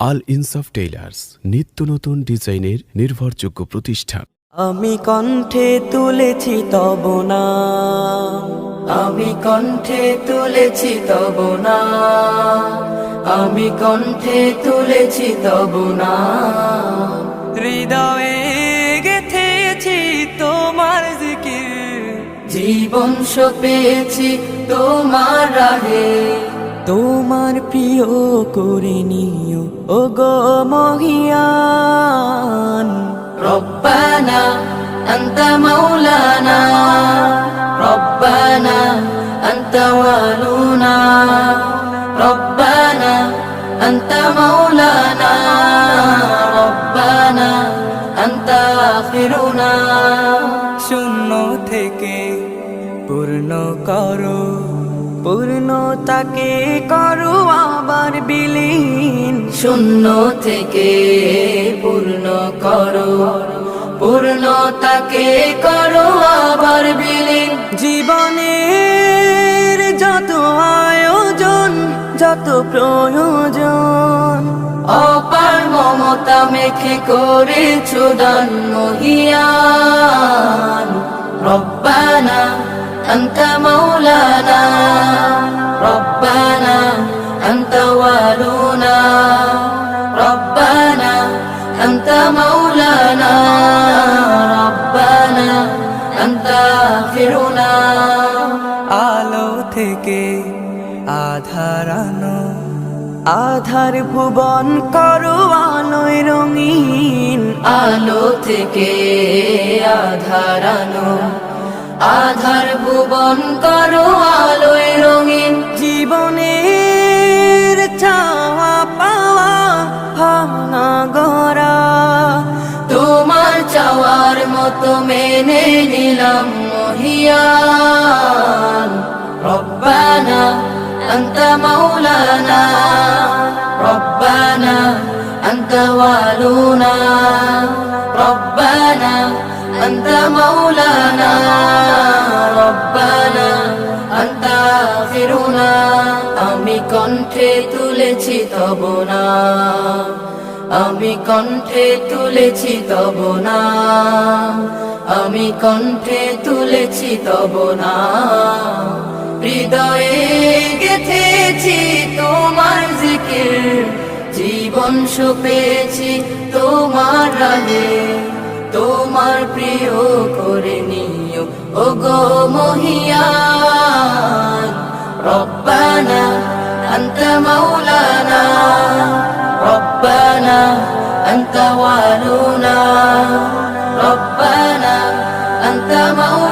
আল ইনসাফ টেইলার্স নিত্য নতুন ডিজাইনের নির্ভরযোগ্য প্রতিষ্ঠান। আমি কণ্ঠে তুলেছি তব নাম আমি কণ্ঠে তুলেছি তব নাম আমি কণ্ঠে তুলেছি তব না। হৃদয়ে গেথেছি তোমার জিকির। জীবন সপেছি তোমার রাহে। তোমার প্রিয় করে নিও ও গো মহিয়ান ربنا أنت مولانا ربنا أنت والونا ربنا أنت مولانا ربنا أنت آخرنا শূন্য থেকে পূর্ণ করো পূর্ণতাকে করো আবার বিলীন শূন্য থেকে পূর্ণ করো পূর্ণতাকে করো আবার বিলীন জীবনের যত আয়োজন যত প্রয়োজন অপার মমতা মেখে করেছো দান মহিয়ান রব্বানা أنت مولانا ربنا أنت والونا ربنا أنت مولانا ربنا أنت آخرنا আলো থেকে আধার আনো আধার ভুবন করো আলোয় রঙিন আলো থেকে আধার আনো আধার ভুবন করো আলোয় মতো মেনে নিলাম মহিয়ান রব্বানা أنت مولانا ربنا أنت والونا ربنا أنت مولانا ربنا أنت آخرنا আমি কণ্ঠে তুলেছি তব না আমি কণ্ঠে তুলেছি তব না। আমি কণ্ঠে তুলেছি তব না। হৃদয়ে গেথেছি তোমার জিকির। জীবন সপেছি তোমার আগে তোমার প্রিয় করে নিও ও গো মহিয়া রব্বানা, আন্ত মৌলানা أنت والونا. ربنا أنت مولانا.